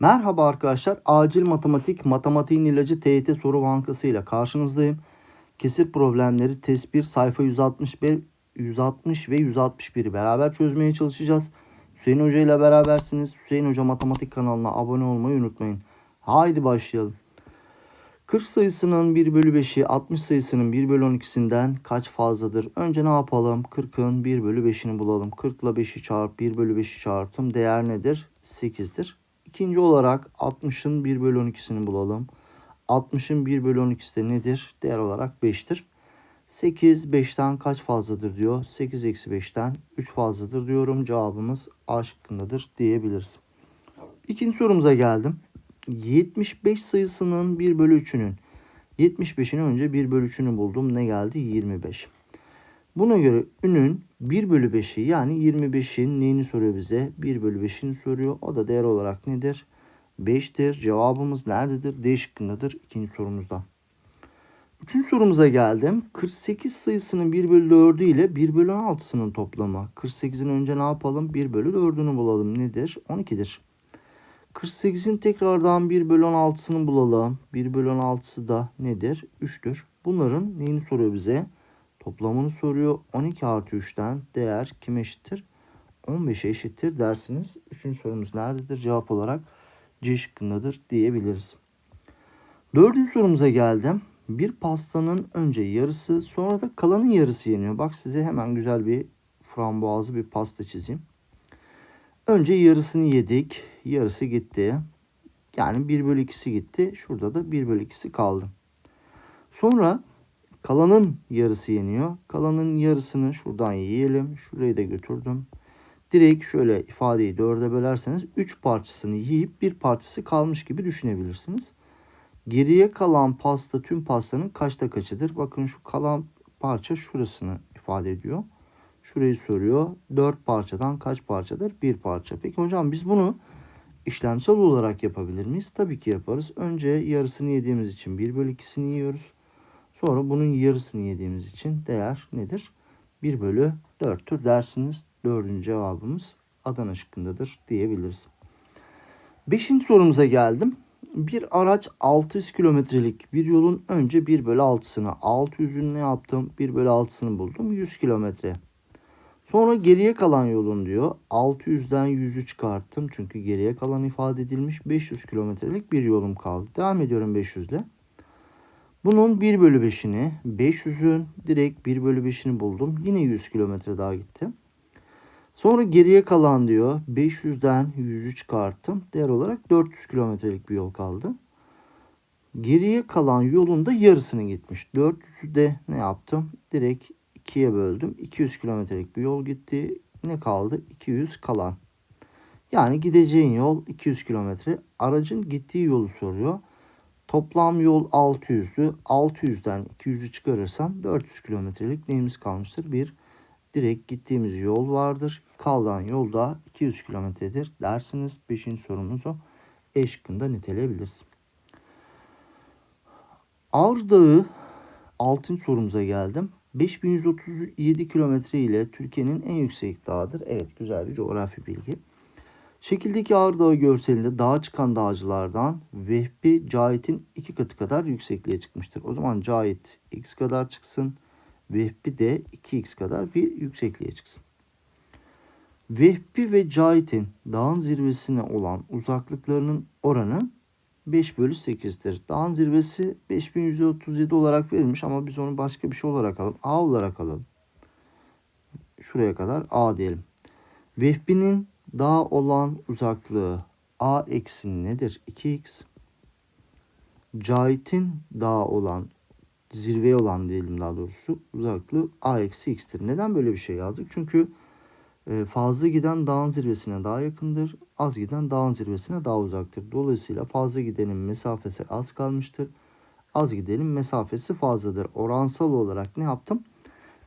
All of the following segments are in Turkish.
Merhaba arkadaşlar. Acil matematik, matematiğin ilacı TYT soru bankası ile karşınızdayım. Kesir problemleri test 1 sayfa 161, 160 ve 161'i beraber çözmeye çalışacağız. Hüseyin Hoca ile berabersiniz. Hüseyin Hoca Matematik kanalına abone olmayı unutmayın. Haydi başlayalım. 40 sayısının 1 bölü 5'i 60 sayısının 1 bölü 12'sinden kaç fazladır? Önce ne yapalım? 40'ın 1 bölü 5'ini bulalım. 40 ile 5'i çarp 1 bölü 5'i çarptım. Değer nedir? 8'dir. İkinci olarak 60'ın 1 bölü 12'sini bulalım. 60'ın 1 bölü 12'si de nedir? Değer olarak 5'tir. 8 5'ten kaç fazladır diyor. 8 eksi 5'ten 3 fazladır diyorum. Cevabımız A şıkkındadır diyebiliriz. İkinci sorumuza geldim. 75 sayısının 1 bölü 3'ünün 75'in önce 1 bölü 3'ünü buldum. Ne geldi? 25. Buna göre ünün 1 bölü 5'i yani 25'in neyini soruyor bize? 1 bölü 5'ini soruyor. O da değer olarak nedir? 5'tir. Cevabımız nerededir? D şıkkındadır ikinci sorumuzda. Üçüncü sorumuza geldim. 48 sayısının 1 bölü 4'ü ile 1 bölü 16'sının toplamı. 48'in önce ne yapalım? 1 bölü 4'ünü bulalım. Nedir? 12'dir. 48'in tekrardan 1 bölü 16'sını bulalım. 1 bölü 16'sı da nedir? 3'tür. Bunların neyini soruyor bize? Toplamını soruyor. 12 artı 3'ten değer kime eşittir? 15'e eşittir dersiniz. Üçüncü sorumuz nerededir? Cevap olarak C şıkkındadır diyebiliriz. Dördüncü sorumuza geldim. Bir pastanın önce yarısı sonra da kalanın yarısı yeniyor. Bak size hemen güzel bir frambuazlı bir pasta çizeyim. Önce yarısını yedik. Yarısı gitti. Yani 1 bölü 2'si gitti. Şurada da 1 bölü 2'si kaldı. Sonra kalanın yarısı yeniyor. Kalanın yarısını şuradan yiyelim. Şurayı da götürdüm. Direkt şöyle ifadeyi dörde bölerseniz 3 parçasını yiyip bir parçası kalmış gibi düşünebilirsiniz. Geriye kalan pasta tüm pastanın kaçta kaçıdır? Bakın şu kalan parça şurasını ifade ediyor. Şurayı soruyor. 4 parçadan kaç parçadır? 1 parça. Peki hocam biz bunu işlemsel olarak yapabilir miyiz? Tabii ki yaparız. Önce yarısını yediğimiz için 1 bölü 2'sini yiyoruz. Sonra bunun yarısını yediğimiz için değer nedir? 1 bölü 4'tür dersiniz. Dördüncü cevabımız Adana şıkkındadır diyebiliriz. Beşinci sorumuza geldim. Bir araç 600 kilometrelik bir yolun önce 1 bölü 6'sını 600'ün ne yaptım? 1 bölü 6'sını buldum. 100 kilometre. Sonra geriye kalan yolun diyor. 600'den 100'ü çıkarttım. Çünkü geriye kalan ifade edilmiş. 500 kilometrelik bir yolum kaldı. Devam ediyorum 500 ile. Bunun 1 bölü 5'ini 500'ün direkt 1 bölü 5'ini buldum. Yine 100 kilometre daha gitti. Sonra geriye kalan diyor 500'den 100'ü çıkarttım. Değer olarak 400 kilometrelik bir yol kaldı. Geriye kalan yolun da yarısını gitmiş. 400'ü de ne yaptım? Direkt 2'ye böldüm. 200 kilometrelik bir yol gitti. Ne kaldı? 200 kalan. Yani gideceğin yol 200 kilometre. Aracın gittiği yolu soruyor. Toplam yol 600'dü. 600'den 200'ü çıkarırsam 400 kilometrelik neyimiz kalmıştır? Bir direkt gittiğimiz yol vardır. Kalan yol da 200 kilometredir dersiniz. 5. sorumuzu E şıkkında niteleyebiliriz. Ağrı Dağı 6. sorumuza geldim. 5137 kilometre ile Türkiye'nin en yüksek dağıdır. Evet güzel bir coğrafi bilgi. Şekildeki Ağrı görselinde dağa çıkan dağcılardan Vehbi Cahit'in iki katı kadar yüksekliğe çıkmıştır. O zaman Cahit x kadar çıksın. Vehbi de 2x kadar bir yüksekliğe çıksın. Vehbi ve Cahit'in dağın zirvesine olan uzaklıklarının oranı 5 bölü 8'dir. Dağın zirvesi 5137 olarak verilmiş ama biz onu başka bir şey olarak alalım. A olarak alalım. Şuraya kadar A diyelim. Vehbi'nin dağ olan uzaklığı A eksi nedir? 2x. Cahit'in dağ olan zirveye olan diyelim daha doğrusu uzaklığı a eksi x'tir. Neden böyle bir şey yazdık? Çünkü e, fazla giden dağın zirvesine daha yakındır. Az giden dağın zirvesine daha uzaktır. Dolayısıyla fazla gidenin mesafesi az kalmıştır. Az gidenin mesafesi fazladır. Oransal olarak ne yaptım?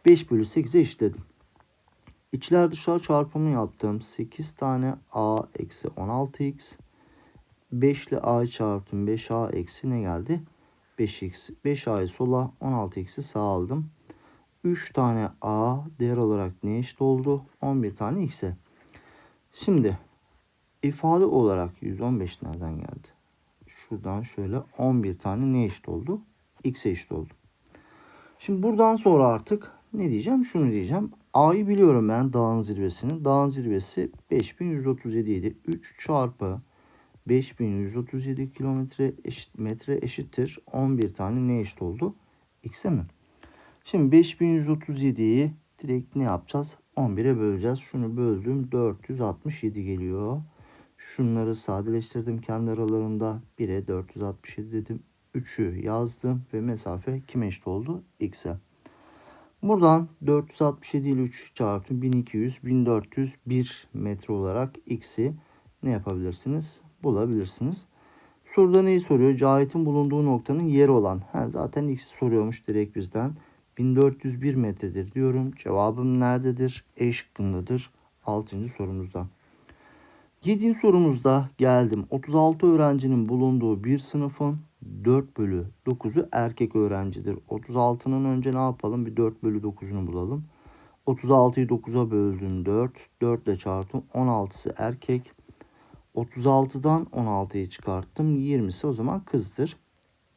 5 bölü 8'e eşitledim. İçler dışlar çarpımı yaptım. 8 tane a eksi 16x. 5 ile a çarptım. 5a eksi ne geldi? 5x. 5a'yı sola 16x'i sağa aldım. 3 tane a değer olarak ne eşit oldu? 11 tane x'e. Şimdi ifade olarak 115 nereden geldi? Şuradan şöyle 11 tane ne eşit oldu? X'e eşit oldu. Şimdi buradan sonra artık ne diyeceğim? Şunu diyeceğim. A'yı biliyorum ben dağın zirvesini. Dağın zirvesi 5137 idi. 3 çarpı 5137 kilometre eşit metre eşittir. 11 tane ne eşit oldu? X'e mi? Şimdi 5137'yi direkt ne yapacağız? 11'e böleceğiz. Şunu böldüm. 467 geliyor. Şunları sadeleştirdim kendi aralarında. 1'e 467 dedim. 3'ü yazdım ve mesafe kime eşit oldu? X'e. Buradan 467 ile 3 çarptım. 1200, 1401 metre olarak X'i ne yapabilirsiniz? Bulabilirsiniz. Soruda neyi soruyor? Cahitin bulunduğu noktanın yeri olan. Ha, zaten X'i soruyormuş direkt bizden. 1401 metredir diyorum. Cevabım nerededir? E şıkkındadır. 6. sorumuzda. 7. sorumuzda geldim. 36 öğrencinin bulunduğu bir sınıfın 4 bölü 9'u erkek öğrencidir. 36'nın önce ne yapalım? Bir 4 bölü 9'unu bulalım. 36'yı 9'a böldüm 4. 4 ile çarptım. 16'sı erkek. 36'dan 16'yı çıkarttım. 20'si o zaman kızdır.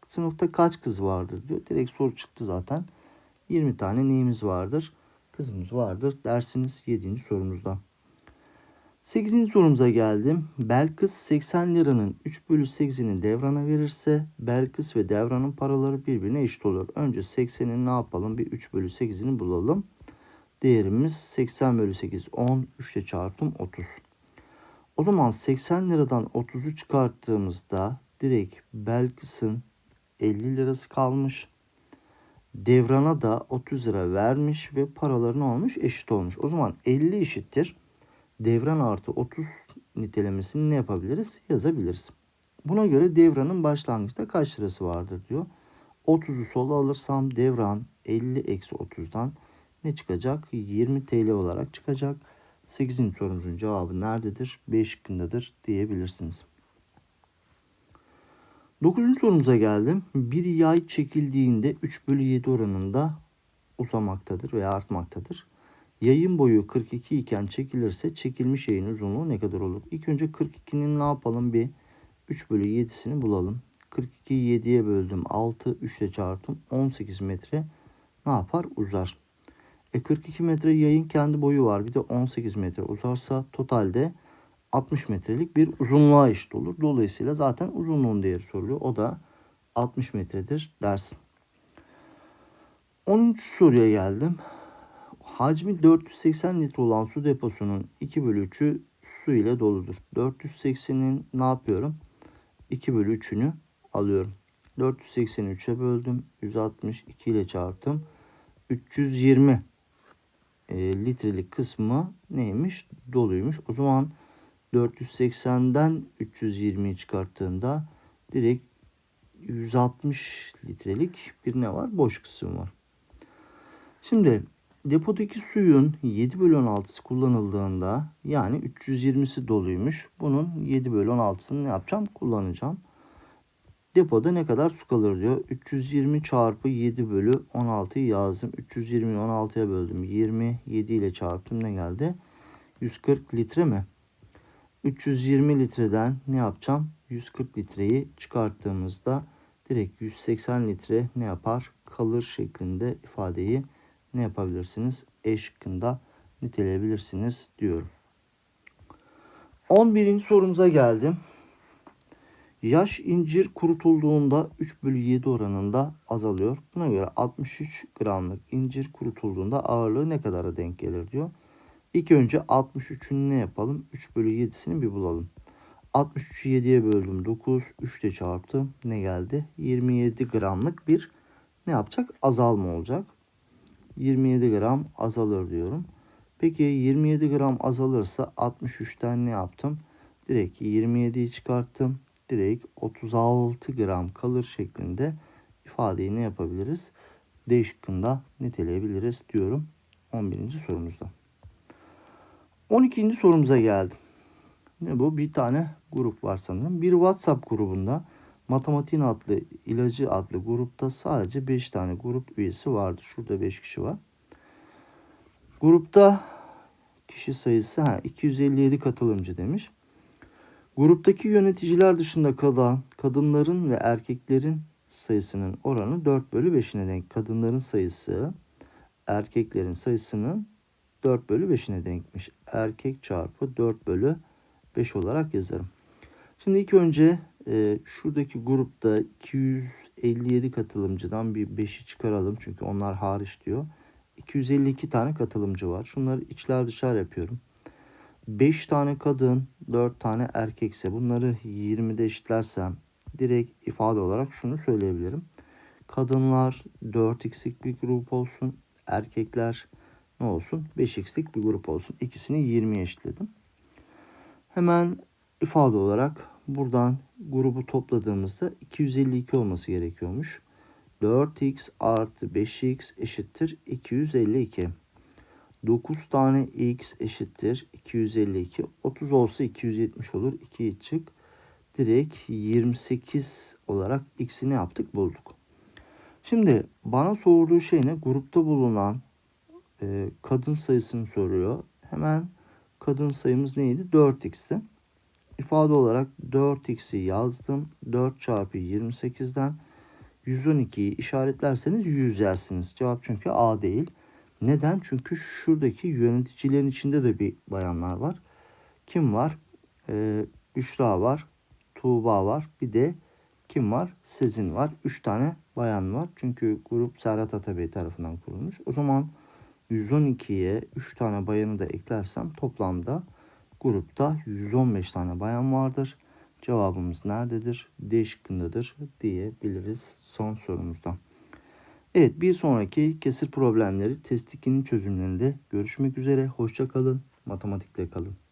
Sınıfta kaç kız vardır diyor. Direkt soru çıktı zaten. 20 tane neyimiz vardır? Kızımız vardır dersiniz 7. sorumuzda. 8. sorumuza geldim. Belkıs 80 liranın 3 bölü 8'ini devrana verirse Belkıs ve devranın paraları birbirine eşit olur. Önce 80'in ne yapalım? Bir 3 bölü 8'ini bulalım. Değerimiz 80 bölü 8 10. 3 ile çarptım 30. O zaman 80 liradan 30'u çıkarttığımızda direkt Belkıs'ın 50 lirası kalmış. Devrana da 30 lira vermiş ve paraları ne olmuş? Eşit olmuş. O zaman 50 eşittir. Devran artı 30 nitelemesini ne yapabiliriz? Yazabiliriz. Buna göre devranın başlangıçta kaç lirası vardır diyor. 30'u sola alırsam devran 50 eksi 30'dan ne çıkacak? 20 TL olarak çıkacak. 8. sorumuzun cevabı nerededir? B şıkkındadır diyebilirsiniz. 9. sorumuza geldim. Bir yay çekildiğinde 3 bölü 7 oranında uzamaktadır veya artmaktadır. Yayın boyu 42 iken çekilirse çekilmiş yayın uzunluğu ne kadar olur? İlk önce 42'nin ne yapalım bir 3 bölü 7'sini bulalım. 42'yi 7'ye böldüm 6 3 ile çarptım 18 metre ne yapar uzar. E 42 metre yayın kendi boyu var bir de 18 metre uzarsa totalde 60 metrelik bir uzunluğa eşit olur. Dolayısıyla zaten uzunluğun değeri soruluyor. O da 60 metredir dersin. 13 soruya geldim. Hacmi 480 litre olan su deposunun 2 bölü 3'ü su ile doludur. 480'in ne yapıyorum? 2 bölü 3'ünü alıyorum. 483'e böldüm. 162 ile çarptım. 320 e, litrelik kısmı neymiş? Doluymuş. O zaman 480'den 320'yi çıkarttığında direkt 160 litrelik bir ne var? Boş kısım var. Şimdi depodaki suyun 7 bölü 16'sı kullanıldığında yani 320'si doluymuş. Bunun 7 bölü 16'sını ne yapacağım? Kullanacağım. Depoda ne kadar su kalır diyor. 320 çarpı 7 bölü 16'yı yazdım. 320'yi 16'ya böldüm. 20, 7 ile çarptım ne geldi? 140 litre mi? 320 litreden ne yapacağım? 140 litreyi çıkarttığımızda direkt 180 litre ne yapar? Kalır şeklinde ifadeyi ne yapabilirsiniz? E şıkkında niteleyebilirsiniz diyorum. 11. sorumuza geldim. Yaş incir kurutulduğunda 3 bölü 7 oranında azalıyor. Buna göre 63 gramlık incir kurutulduğunda ağırlığı ne kadara denk gelir diyor. İlk önce 63'ün ne yapalım? 3 bölü 7'sini bir bulalım. 63'ü 7'ye böldüm 9. 3 ile çarptım. Ne geldi? 27 gramlık bir ne yapacak? Azalma olacak. 27 gram azalır diyorum. Peki 27 gram azalırsa 63'ten ne yaptım? Direkt 27'yi çıkarttım. Direkt 36 gram kalır şeklinde ifadeyi ne yapabiliriz? D şıkkında niteleyebiliriz diyorum 11. sorumuzda. 12. sorumuza geldim. Ne bu? Bir tane grup var sanırım. Bir WhatsApp grubunda Matematiğin adlı ilacı adlı grupta sadece 5 tane grup üyesi vardı. Şurada 5 kişi var. Grupta kişi sayısı ha, 257 katılımcı demiş. Gruptaki yöneticiler dışında kalan kadınların ve erkeklerin sayısının oranı 4 bölü 5'ine denk. Kadınların sayısı erkeklerin sayısının 4 bölü 5'ine denkmiş. Erkek çarpı 4 bölü 5 olarak yazarım. Şimdi ilk önce e, şuradaki grupta 257 katılımcıdan bir 5'i çıkaralım. Çünkü onlar hariç diyor. 252 tane katılımcı var. Şunları içler dışlar yapıyorum. 5 tane kadın, 4 tane erkekse bunları 20'de eşitlersem direkt ifade olarak şunu söyleyebilirim. Kadınlar 4x'lik bir grup olsun. Erkekler ne olsun? 5x'lik bir grup olsun. İkisini 20'ye eşitledim. Hemen ifade olarak buradan grubu topladığımızda 252 olması gerekiyormuş. 4x artı 5x eşittir 252. 9 tane x eşittir 252. 30 olsa 270 olur. 2'yi çık. Direkt 28 olarak x'i ne yaptık bulduk. Şimdi bana sorduğu şey ne? Grupta bulunan e, kadın sayısını soruyor. Hemen kadın sayımız neydi? 4x'ti. İfade olarak 4x'i yazdım. 4 çarpı 28'den 112'yi işaretlerseniz 100 yersiniz. Cevap çünkü A değil. Neden? Çünkü şuradaki yöneticilerin içinde de bir bayanlar var. Kim var? Ee, Büşra var. Tuğba var. Bir de kim var? Sezin var. 3 tane bayan var. Çünkü grup Serhat Atabey tarafından kurulmuş. O zaman 112'ye 3 tane bayanı da eklersem toplamda grupta 115 tane bayan vardır. Cevabımız nerededir? D şıkkındadır diyebiliriz son sorumuzda. Evet bir sonraki kesir problemleri test 2'nin çözümlerinde görüşmek üzere. Hoşça kalın. Matematikte kalın.